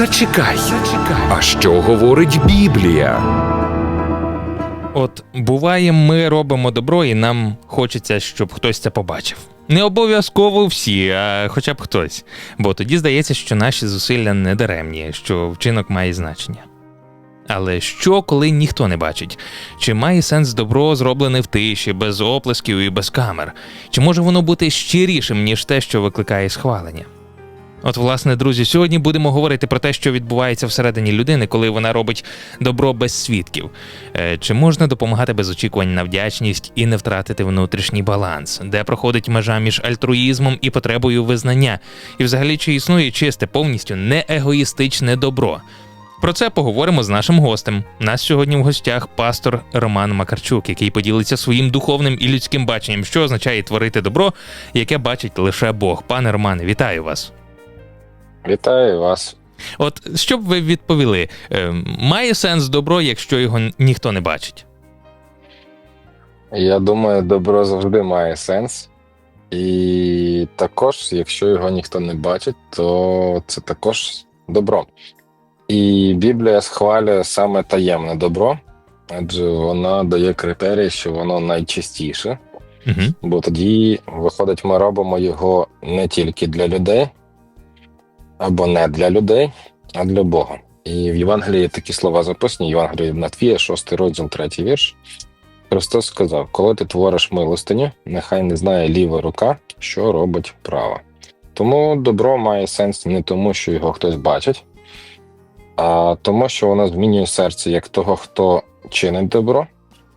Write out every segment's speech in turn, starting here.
Зачекай, зачекай. А що говорить Біблія? От буває, ми робимо добро, і нам хочеться, щоб хтось це побачив. Не обов'язково всі, а хоча б хтось. Бо тоді здається, що наші зусилля не даремні, що вчинок має значення. Але що, коли ніхто не бачить? Чи має сенс добро зроблене в тиші, без оплесків і без камер? Чи може воно бути щирішим, ніж те, що викликає схвалення? От, власне, друзі, сьогодні будемо говорити про те, що відбувається всередині людини, коли вона робить добро без свідків. Е, Чи можна допомагати без очікувань на вдячність і не втратити внутрішній баланс, де проходить межа між альтруїзмом і потребою визнання, і взагалі чи існує чисте, повністю неегоїстичне добро? Про це поговоримо з нашим гостем. Нас сьогодні в гостях пастор Роман Макарчук, який поділиться своїм духовним і людським баченням, що означає творити добро, яке бачить лише Бог. Пане Романе, вітаю вас. Вітаю вас. От що б ви відповіли? Е, Має сенс добро, якщо його ніхто не бачить? Я думаю, добро завжди має сенс. І також, якщо його ніхто не бачить, то це також добро. І Біблія схвалює саме таємне добро, адже вона дає критерії, що воно найчистіше, Угу. бо тоді, виходить, ми робимо його не тільки для людей, або не для людей, а для Бога. І в Євангелії такі слова записані, Євангелії Матвія, 6 розділ, 3 вірш. Христос сказав: коли ти твориш милостиню, нехай не знає ліва рука, що робить права. Тому добро має сенс не тому, що його хтось бачить, а тому, що воно змінює серце як того, хто чинить добро,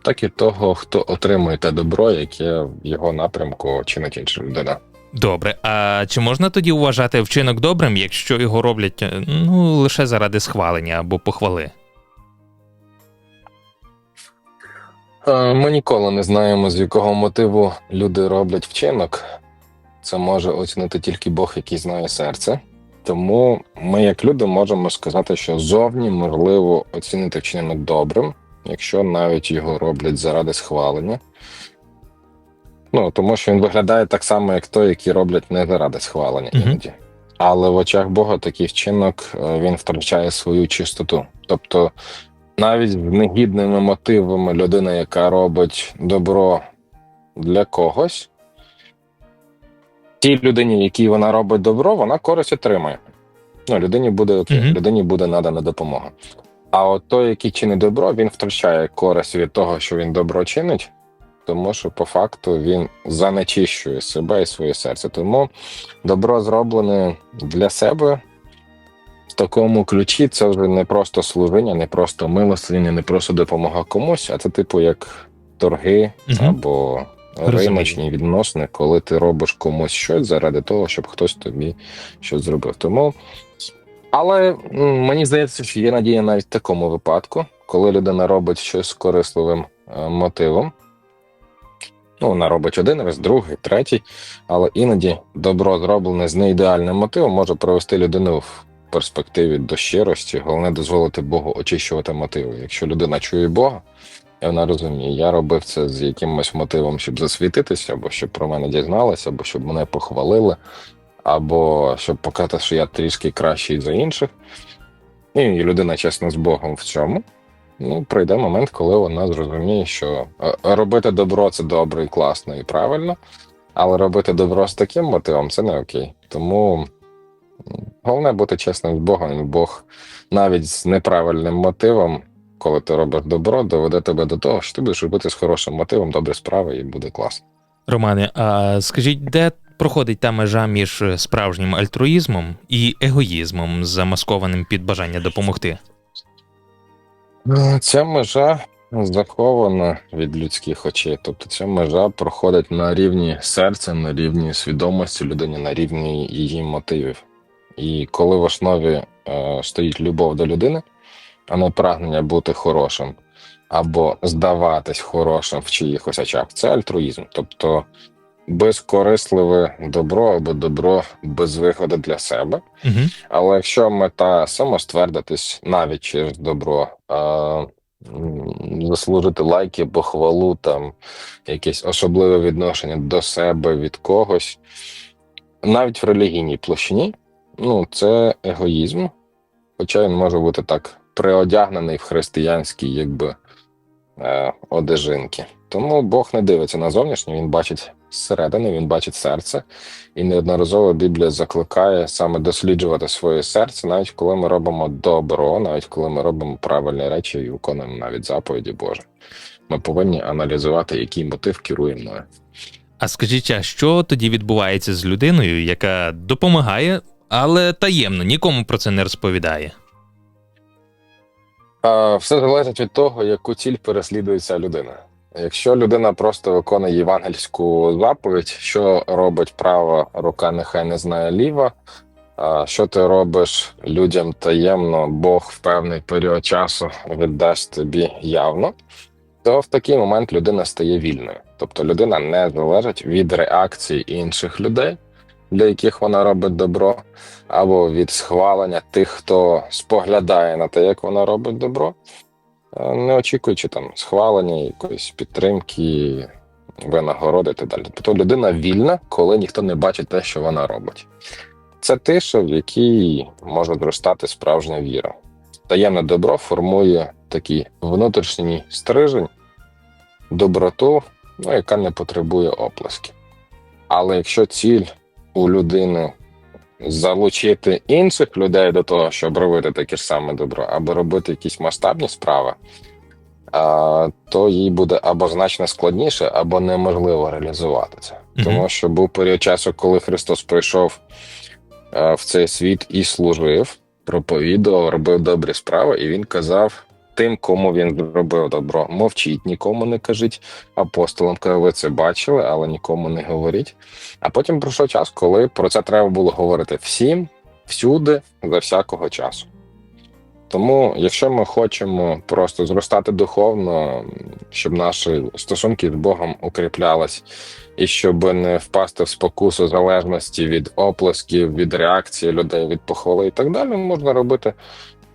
так і того, хто отримує те добро, яке в його напрямку чинить інша людина. Добре, а чи можна тоді вважати вчинок добрим, якщо його роблять е, ну лише заради схвалення або похвали? Е, Ми ніколи не знаємо, з якого мотиву люди роблять вчинок. Це може оцінити тільки Бог, який знає серце. Тому ми, як люди, можемо сказати, що зовні можливо оцінити вчинок добрим, якщо навіть його роблять заради схвалення. Ну, тому що він виглядає так само, як той, який роблять не заради схвалення Мгм. іноді. Але в очах Бога такий вчинок е, він втрачає свою чистоту. Тобто навіть з негідними мотивами людина, яка робить добро для когось, тій людині, якій вона робить добро, вона користь отримає. Ну, людині буде окей, Мгм. людині буде надана допомога. А от той, який чинить добро, він втрачає користь від того, що він добро чинить, тому що по факту він занечищує себе і своє серце. Тому добро зроблене для себе в такому ключі це вже не просто служіння, не просто милостиня, не просто допомога комусь, а це типу як торги Мгм. або риночні відносини, коли ти робиш комусь щось заради того, щоб хтось тобі щось зробив. Тому, але мені здається, що є надія навіть в такому випадку, коли людина робить щось з корисливим е, мотивом. Ну, вона робить один раз, другий, третій, але іноді добро зроблене з неідеальним мотивом може привести людину в перспективі до щирості. Головне дозволити Богу очищувати мотиви. Якщо людина чує Бога, і вона розуміє, я робив це з якимось мотивом, щоб засвітитися, або щоб про мене дізналися, або щоб мене похвалили, або щоб показати, що я трішки кращий за інших. І людина чесна з Богом в цьому. Ну, прийде момент, коли вона зрозуміє, що е, робити добро це добре і класно і правильно, але робити добро з таким мотивом це не окей. Тому головне бути чесним з Богом. Бог навіть з неправильним мотивом, коли ти робиш добро, доведе тебе до того, що ти будеш робити з хорошим мотивом добрі справи і буде класно. Романе, а скажіть, де проходить та межа між справжнім альтруїзмом і егоїзмом, замаскованим під бажання допомогти? Е, Ця межа захована від людських очей. Тобто ця межа проходить на рівні серця, на рівні свідомості людини, на рівні її мотивів. І коли в основі е, стоїть любов до людини, а не прагнення бути хорошим або здаватись хорошим в чиїхось очах, це альтруїзм. Тобто безкорисливе добро або добро без виходу для себе. Угу. Але якщо мета самоствердитись навіть через добро, а, заслужити лайки, похвалу, там якесь особливе відношення до себе від когось, навіть в релігійній площині, ну це егоїзм, хоча він може бути так приодягнений в християнські якби, е, одежинки. Тому Бог не дивиться на зовнішнє, він бачить зсередини, він бачить серце. І неодноразово Біблія закликає саме досліджувати своє серце, навіть коли ми робимо добро, навіть коли ми робимо правильні речі і виконуємо навіть заповіді Божі. Ми повинні аналізувати, який мотив керує мною. А скажіть, а що тоді відбувається з людиною, яка допомагає, але таємно, нікому про це не розповідає? Все залежить від того, яку ціль переслідує ця людина. Якщо людина просто виконує євангельську заповідь, що робить права рука, нехай не знає ліва. Що ти робиш людям таємно, Бог в певний період часу віддасть тобі явно, то в такий момент людина стає вільною. Тобто людина не залежить від реакції інших людей, для яких вона робить добро, або від схвалення тих, хто споглядає на те, як вона робить добро, не очікуючи там схвалення, якоїсь підтримки, винагороди і так далі. Тобто людина вільна, коли ніхто не бачить те, що вона робить. Це тиша, в якій може зростати справжня віра. Таємне добро формує такий внутрішній стрижень, доброту, ну, яка не потребує оплесків. Але якщо ціль у людини залучити інших людей до того, щоб робити таке ж саме добро, або робити якісь масштабні справи, то їй буде або значно складніше, або неможливо реалізувати це. Мгм. Тому що був період часу, коли Христос прийшов е, в цей світ і служив, проповідував, робив добрі справи, і він казав тим, кому він зробив добро, мовчіть, нікому не кажіть апостолам, каже, ви це бачили, але нікому не говоріть. А потім пройшов час, коли про це треба було говорити всім, всюди, за всякого часу. Тому, якщо ми хочемо просто зростати духовно, щоб наші стосунки з Богом укріплялись, і щоб не впасти в спокусу залежності від оплесків, від реакції людей, від похвали і так далі, можна робити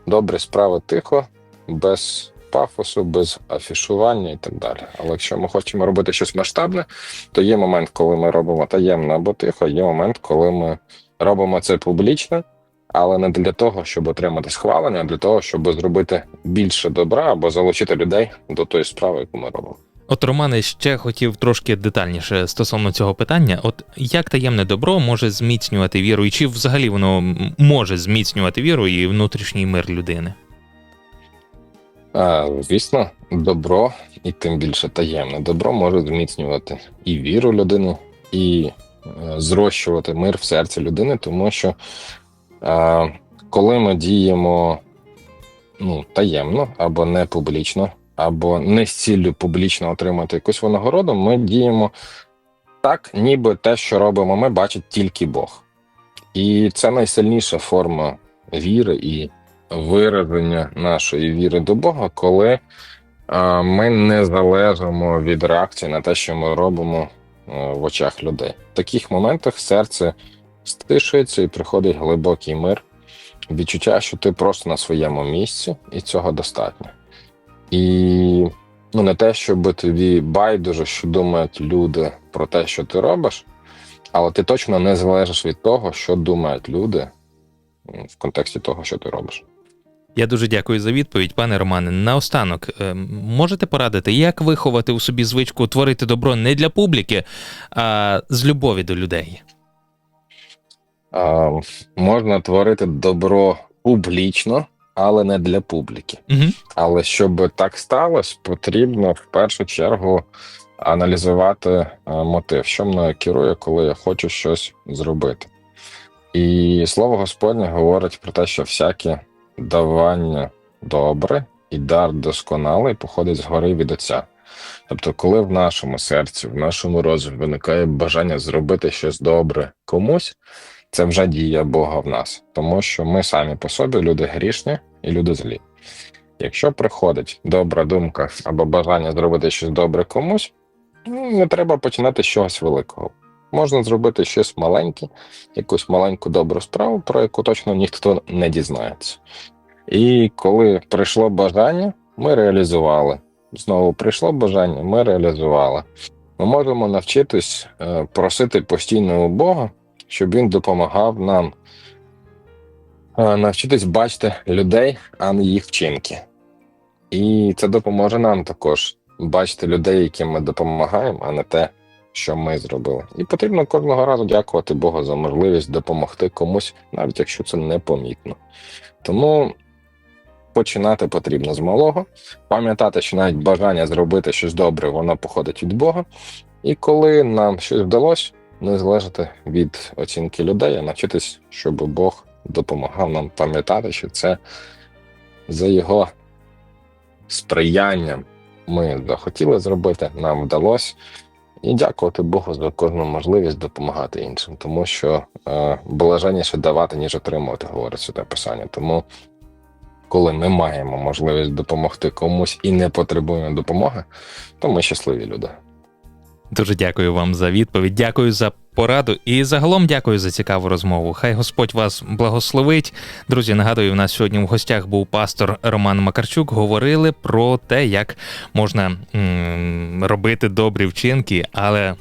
добрі справи тихо, без пафосу, без афішування і так далі. Але якщо ми хочемо робити щось масштабне, то є момент, коли ми робимо таємно або тихо, є момент, коли ми робимо це публічно, але не для того, щоб отримати схвалення, а для того, щоб зробити більше добра або залучити людей до тої справи, яку ми робимо. От Романе ще хотів трошки детальніше стосовно цього питання. От як таємне добро може зміцнювати віру, і чи взагалі воно може зміцнювати віру і внутрішній мир людини? А, звісно, добро і тим більше таємне добро може зміцнювати і віру людини, і е, зрощувати мир в серці людини, тому що е, коли ми діємо ну, таємно або не публічно, або не з ціллю публічно отримати якусь винагороду, ми діємо так, ніби те, що робимо, ми бачить тільки Бог. І це найсильніша форма віри і вираження нашої віри до Бога, коли ми не залежимо від реакції на те, що ми робимо е, в очах людей. В таких моментах серце стишується і приходить глибокий мир, відчуття, що ти просто на своєму місці, і цього достатньо. І ну, не те, щоб тобі байдуже, що думають люди про те, що ти робиш, але ти точно не залежиш від того, що думають люди в контексті того, що ти робиш. Я дуже дякую за відповідь, пане Романе. Наостанок, е, можете порадити, як виховати у собі звичку творити добро не для публіки, а з любові до людей? А, можна творити добро публічно, але не для публіки. Угу. Але щоб так сталося, потрібно в першу чергу аналізувати е, мотив, що мною керує, коли я хочу щось зробити. І слово Господнє говорить про те, що всяке давання добре і дар досконалий походить згори від Отця. Тобто, коли в нашому серці, в нашому розумі виникає бажання зробити щось добре комусь, це вже дія Бога в нас, тому що ми самі по собі люди грішні і люди злі. Якщо приходить добра думка або бажання зробити щось добре комусь, ну, не треба починати з чогось великого. Можна зробити щось маленьке, якусь маленьку добру справу, про яку точно ніхто не дізнається. І коли прийшло бажання, ми реалізували. Знову прийшло бажання, ми реалізували. Ми можемо навчитись е, просити постійно у Бога, щоб він допомагав нам е, навчитись бачити людей, а не їх вчинки. І це допоможе нам також бачити людей, яким ми допомагаємо, а не те, що ми зробили. І потрібно кожного разу дякувати Богу за можливість допомогти комусь, навіть якщо це непомітно. Тому починати потрібно з малого, пам'ятати, що навіть бажання зробити щось добре, воно походить від Бога. І коли нам щось вдалося, не залежати від оцінки людей, а навчитись, щоб Бог допомагав нам пам'ятати, що це за його сприянням ми захотіли зробити, нам вдалося. І дякувати Богу за кожну можливість допомагати іншим, тому що е, блаженніше давати, ніж отримувати, говорить Святе Писання. Тому, коли ми маємо можливість допомогти комусь і не потребуємо допомоги, то ми щасливі люди. Дуже дякую вам за відповідь. Дякую за пораду і загалом дякую за цікаву розмову. Хай Господь вас благословить. Друзі, нагадую, у нас сьогодні в гостях був пастор Роман Макарчук. Говорили про те, як можна м, робити добрі вчинки, але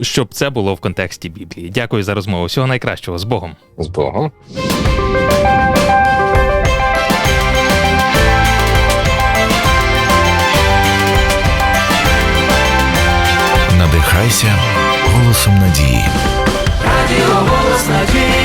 щоб це було в контексті Біблії. Дякую за розмову. Всього найкращого з Богом. З Богом. Надихайся голосом надії. Радіо голос надії